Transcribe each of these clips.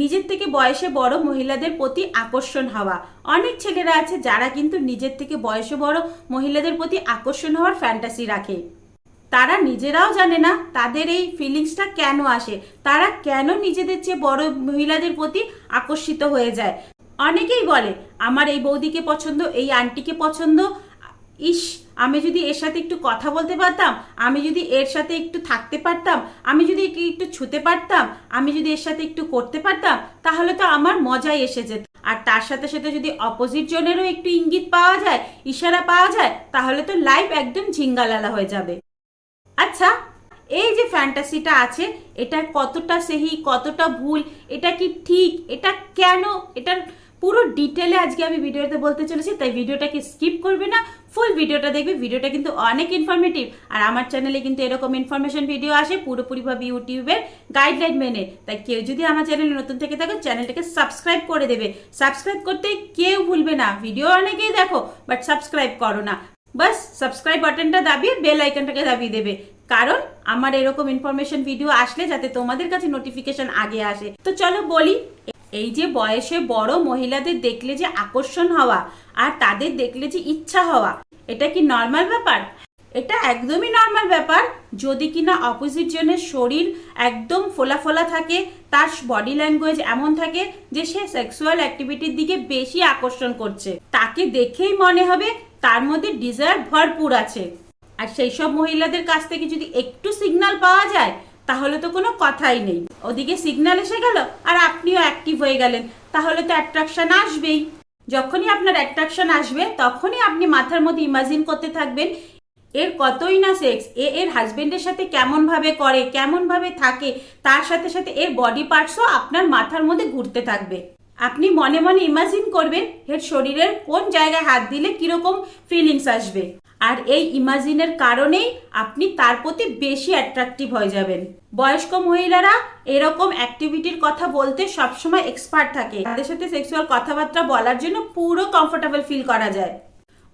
নিজের থেকে বয়সে বড় মহিলাদের প্রতি আকর্ষণ হওয়া। অনেক ছেলেরা আছে যারা কিন্তু নিজের থেকে বয়সে বড় মহিলাদের প্রতি আকর্ষণ হওয়ার ফ্যান্টাসি রাখে। তারা নিজেরাও জানে না তাদের এই ফিলিংসটা কেন আসে। তারা কেন নিজেদের চেয়ে বড় মহিলাদের প্রতি আকর্ষিত হয়ে যায়। অনেকেই বলে, আমার এই বৌদিকে পছন্দ, এই আন্টিকে পছন্দ ইস, আমি যদি এর সাথে একটু কথা বলতে পারতাম, আমি যদি এর সাথে একটু থাকতে পারতাম, আমি যদি একটু ছুতে পারতাম, আমি যদি এর সাথে একটু করতে পারতাম, তাহলে তো আমার মজাই এসে যেত। আর তার সাথে সাথে যদি অপোজিট জনেরও একটু ইঙ্গিত পাওয়া যায়, ইশারা পাওয়া যায়, তাহলে তো লাইফ একদম ঝিঙ্গালালা হয়ে যাবে। আচ্ছা এই যে ফ্যান্টাসিটা আছে, এটা কতটা সেহি, কতটা ভুল, এটা কি ঠিক, এটা কেন, এটার পুরো ডিটেলে আজকে আমি ভিডিওতে বলতে চলেছি, তাই ভিডিওটাকে স্কিপ করবে না ফুল ভিডিওটা দেখবে ভিডিওটা কিন্তু অনেক ইনফরমেটিভ আর আমার চ্যানেলে কিন্তু এরকম ইনফরমেশন ভিডিও আসে পুরোপুরিভাবে ইউটিউবের গাইডলাইন মেনে। তাই কেউ যদি আমার চ্যানেলে নতুন থেকে থাকো চ্যানেলটাকে সাবস্ক্রাইব করে দেবে। সাবস্ক্রাইব করতে কেউ ভুলবে না। ভিডিও অনেকেই দেখো বাট সাবস্ক্রাইব করো না। বাস সাবস্ক্রাইব বাটনটা দাবিয়ে বেল আইকনটাকে দাবিয়ে দেবে। কারণ আমার এরকম ইনফরমেশন ভিডিও আসলে যাতে তোমাদের কাছে নোটিফিকেশন আগে আসে। তো চলো বলি এই যে বয়সে বড় মহিলাদের দেখলে যে আকর্ষণ হওয়া আর তাদের দেখলে যে ইচ্ছা হওয়া, এটা কি নর্মাল ব্যাপার? এটা একদমই নর্মাল ব্যাপার। যদি কিনা অপোজিট জনের শরীর একদম ফোলা ফোলা থাকে, তার বডি ল্যাঙ্গুয়েজ এমন থাকে যে সে সেক্সুয়াল অ্যাক্টিভিটির দিকে বেশি আকর্ষণ করছে। তাকে দেখেই মনে হবে তার মধ্যে ডিজায়ার ভরপুর আছে। আর সেই সব মহিলাদের কাছ থেকে যদি একটু সিগন্যাল পাওয়া যায় তাহলে তো কোনো কথাই নেই। ওদিকে সিগন্যাল এসে গেল আর আপনিও অ্যাক্টিভ হয়ে গেলেন। তাহলে তো অ্যাট্রাকশন আসবেই। যখনই আপনার অ্যাট্রাকশন আসবে, তখনই আপনি মাথার মধ্যে ইমাজিন করতে থাকবেন, এর কতই না সেক্স এ এর হাজবেন্ডের সাথে কেমন ভাবে করে কেমন ভাবে থাকে, তার সাথে সাথে এর বডি পার্টসও আপনার মাথার মধ্যে ঘুরতে থাকবে। আপনি মনে মনে ইমাজিন করবেন, এর শরীরের কোন জায়গায় হাত দিলে কীরকম ফিলিংস আসবে। আর এই ইমাজিনের কারণেই আপনি তার প্রতি বেশি অ্যাট্রাকটিভ হয়ে যাবেন। বয়স্ক মহিলারা এরকম অ্যাক্টিভিটির কথা বলতে সবসময় এক্সপার্ট থাকে। তাদের সাথে সেক্সুয়াল কথাবার্তা বলার জন্য পুরো কমফোর্টেবল ফিল করা যায়।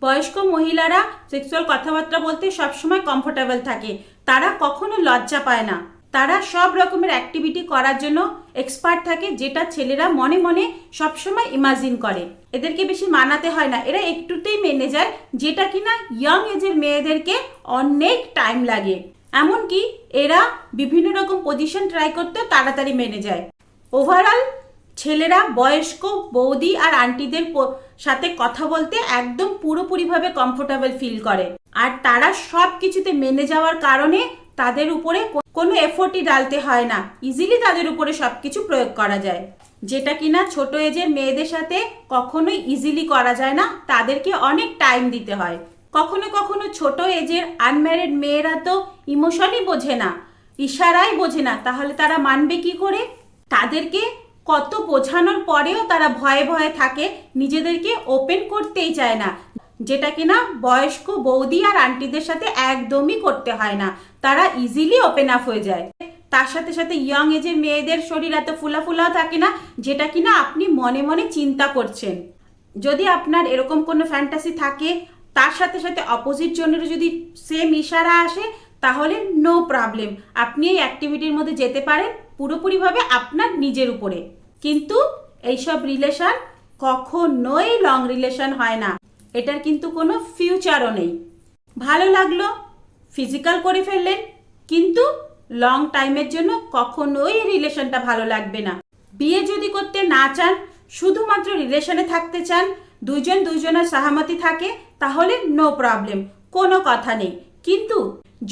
বয়স্ক মহিলারা সেক্সুয়াল কথাবার্তা বলতে সবসময় কমফোর্টেবল থাকে। তারা কখনো লজ্জা পায় না। তারা সব রকমের অ্যাক্টিভিটি করার জন্য এক্সপার্ট থাকে, যেটা ছেলেরা মনে মনে সবসময় ইমাজিন করে। এদেরকে বেশি মানাতে হয় না। এরা একটুতেই মেনে যায় যেটা কিনা ইয়ং এজের মেয়েদেরকে অনেক টাইম লাগে। এমনকি এরা বিভিন্ন রকম পজিশন ট্রাই করতেও তাড়াতাড়ি মেনে যায়। ওভারঅল ছেলেরা বয়স্ক, বৌদি আর আন্টিদের সাথে কথা বলতে একদম পুরোপুরিভাবে কমফোর্টেবল ফিল করে। আর তারা সব কিছুতে মেনে যাওয়ার কারণে তাদের উপরে কোনো এফোর্টই ডালতে হয় না। ইজিলি তাদের উপরে সব কিছু প্রয়োগ করা যায়। যেটা কিনা ছোট এজের মেয়েদের সাথে কখনোই ইজিলি করা যায় না, তাদেরকে অনেক টাইম দিতে হয়। কখনো কখনো ছোট এজের আনম্যারিড মেয়েরা তো ইমোশনই বোঝে না, ইশারাই বোঝে না, তাহলে তারা মানবে কি করে? তাদেরকে কত বোঝানোর পরেও তারা ভয়ে ভয়ে থাকে, নিজেদেরকে ওপেন করতেই চায় না। যেটা কিনা বয়স্ক বৌদি আর আন্টিদের সাথে একদমই করতে হয় না, তারা ইজিলি ওপেন আপ হয়ে যায়। তার সাথে সাথে ইয়ং এজের মেয়েদের শরীর এত ফুলা ফুলাও থাকে না, যেটা কিনা আপনি মনে মনে চিন্তা করছেন। যদি আপনার এরকম কোনো ফ্যান্টাসি থাকে, তার সাথে সাথে অপোজিট জনের যদি সেম ইশারা আসে, তাহলে নো প্রবলেম আপনি এই অ্যাক্টিভিটির মধ্যে যেতে পারেন, পুরোপুরিভাবে আপনার নিজের উপরে। কিন্তু এইসব রিলেশন কখনোই লং রিলেশন হয় না। এটার কিন্তু কোনো ফিউচারও নেই। ভালো লাগল ফিজিক্যাল করে ফেললেন, কিন্তু লং টাইমের জন্য কখনোই রিলেশনটা ভালো লাগবে না। বিয়ে যদি করতে না চান, শুধুমাত্র রিলেশনে থাকতে চান দুজন দুজনের সহমতি থাকে, তাহলে নো প্রবলেম কোনো কথা নেই। কিন্তু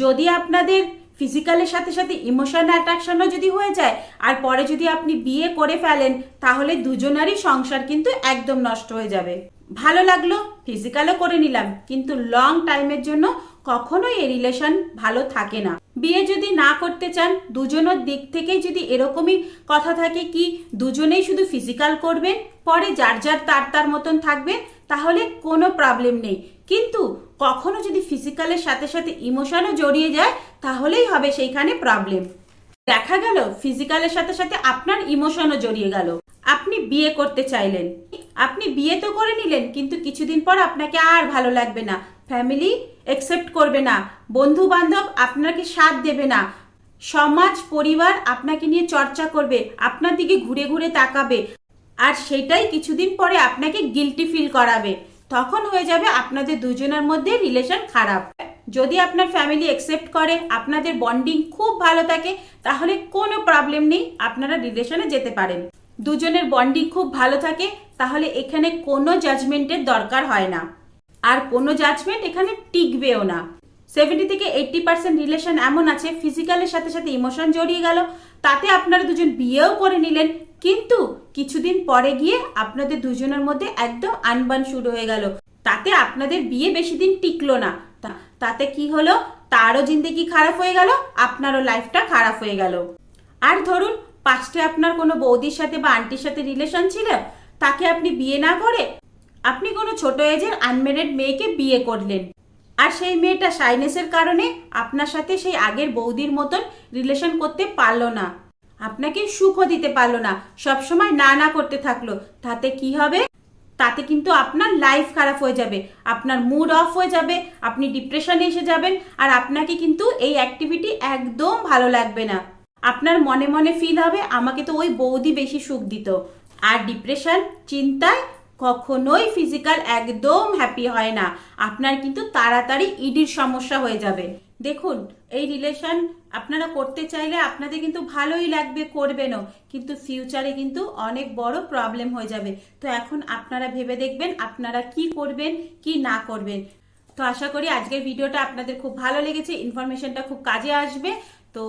যদি আপনাদের ফিজিক্যালের সাথে সাথে ইমোশনাল অ্যাট্রাকশনও যদি হয়ে যায়, আর পরে যদি আপনি বিয়ে করে ফেলেন, তাহলে দুজনারই সংসার কিন্তু একদম নষ্ট হয়ে যাবে। ভালো লাগল ফিজিক্যালও করে নিলাম, কিন্তু লং টাইমের জন্য কখনোই এই রিলেশন ভালো থাকে না। বিয়ে যদি না করতে চান, দুজনের দিক থেকেই যদি এরকমই কথা থাকে কি, দুজনেই শুধু ফিজিক্যাল করবেন পরে যার যার তার তার মতন থাকবে, তাহলে কোনো প্রবলেম নেই। কিন্তু কখনো যদি ফিজিক্যালের সাথে সাথে ইমোশনও জড়িয়ে যায়, তাহলেই হবে সেইখানে প্রবলেম দেখা গেল ফিজিক্যালের সাথে সাথে আপনার ইমোশনও জড়িয়ে গেল। আপনি বিয়ে করতে চাইলেন। আপনি বিয়ে তো করে নিলেন, কিন্তু কিছুদিন পর আপনাকে আর ভালো লাগবে না। ফ্যামিলি অ্যাকসেপ্ট করবে না। বন্ধু বান্ধব আপনাকে সাথ দেবে না। সমাজ, পরিবার আপনাকে নিয়ে চর্চা করবে, আপনার দিকে ঘুরে ঘুরে তাকাবে আর সেটাই কিছুদিন পরে আপনাকে গিলটি ফিল করাবে। তখন হয়ে যাবে আপনাদের দুজনের মধ্যে রিলেশন খারাপ। যদি আপনার ফ্যামিলি অ্যাকসেপ্ট করে, আপনাদের বন্ডিং খুব ভালো থাকে, তাহলে কোনো প্রবলেম নেই, আপনারা রিলেশনে যেতে পারেন। দুজনের বন্ডিং খুব ভালো থাকে, তাহলে এখানে কোনো জাজমেন্টের দরকার হয় না। আর কোনো জাজমেন্ট এখানে টিকবেও না। সেভেন্টি থেকে এইটটি পার্সেন্ট রিলেশন এমন আছে ফিজিক্যালের সাথে সাথে ইমোশন জড়িয়ে গেল, তাতে আপনারা দুজন বিয়েও করে নিলেন, কিন্তু কিছুদিন পরে গিয়ে আপনাদের দুজনের মধ্যে একদম আনবান শুরু হয়ে গেল। তাতে আপনাদের বিয়ে বেশি দিন টিকলো না। তাতে কি হলো? তারও জিন্দেগি খারাপ হয়ে গেল, আপনারও লাইফটা খারাপ হয়ে গেল। আর ধরুন পাস্টে আপনার কোনো বৌদির সাথে বা আন্টির সাথে রিলেশন ছিল, তাকে আপনি বিয়ে না করে আপনি কোনো ছোট এজের আনমেরিড মেয়েকে বিয়ে করলেন। আর সেই মেয়েটা সাইনেসের কারণে আপনার সাথে সেই আগের বৌদির মতন রিলেশন করতে পারল না। আপনাকে সুখও দিতে পারল না। সবসময় না না করতে থাকল। তাতে কি হবে? তাতে কিন্তু আপনার লাইফ খারাপ হয়ে যাবে। আপনার মুড অফ হয়ে যাবে। আপনি ডিপ্রেশনে এসে যাবেন। আর আপনাকে কিন্তু এই অ্যাক্টিভিটি একদম ভালো লাগবে না। আপনার মনে মনে ফিল হবে, আমাকে তো ওই বৌদি বেশি সুখ দিত। আর ডিপ্রেশন চিন্তায় কখনোই ফিজিক্যাল একদম হ্যাপি হয় না। আপনার কিন্তু তাড়াতাড়ি ইডির সমস্যা হয়ে যাবে। দেখুন, এই রিলেশন আপনারা করতে চাইলে আপনাদের কিন্তু ভালোই লাগবে, করবেনও। কিন্তু ফিউচারে কিন্তু অনেক বড় প্রবলেম হয়ে যাবে। তো এখন আপনারা ভেবে দেখবেন আপনারা কি করবেন, কি না করবেন। তো আশা করি আজকের ভিডিওটা আপনাদের খুব ভালো লেগেছে। ইনফরমেশনটা খুব কাজে আসবে। তো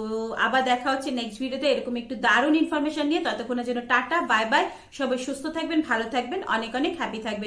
আবার দেখা হচ্ছে নেক্সট ভিডিওতে এরকম একটু দারুণ ইনফরমেশন নিয়ে। ততক্ষণের জন্য টাটা বাই বাই সবাই সুস্থ থাকবেন, ভালো থাকবেন। অনেক অনেক হ্যাপি থাকবেন।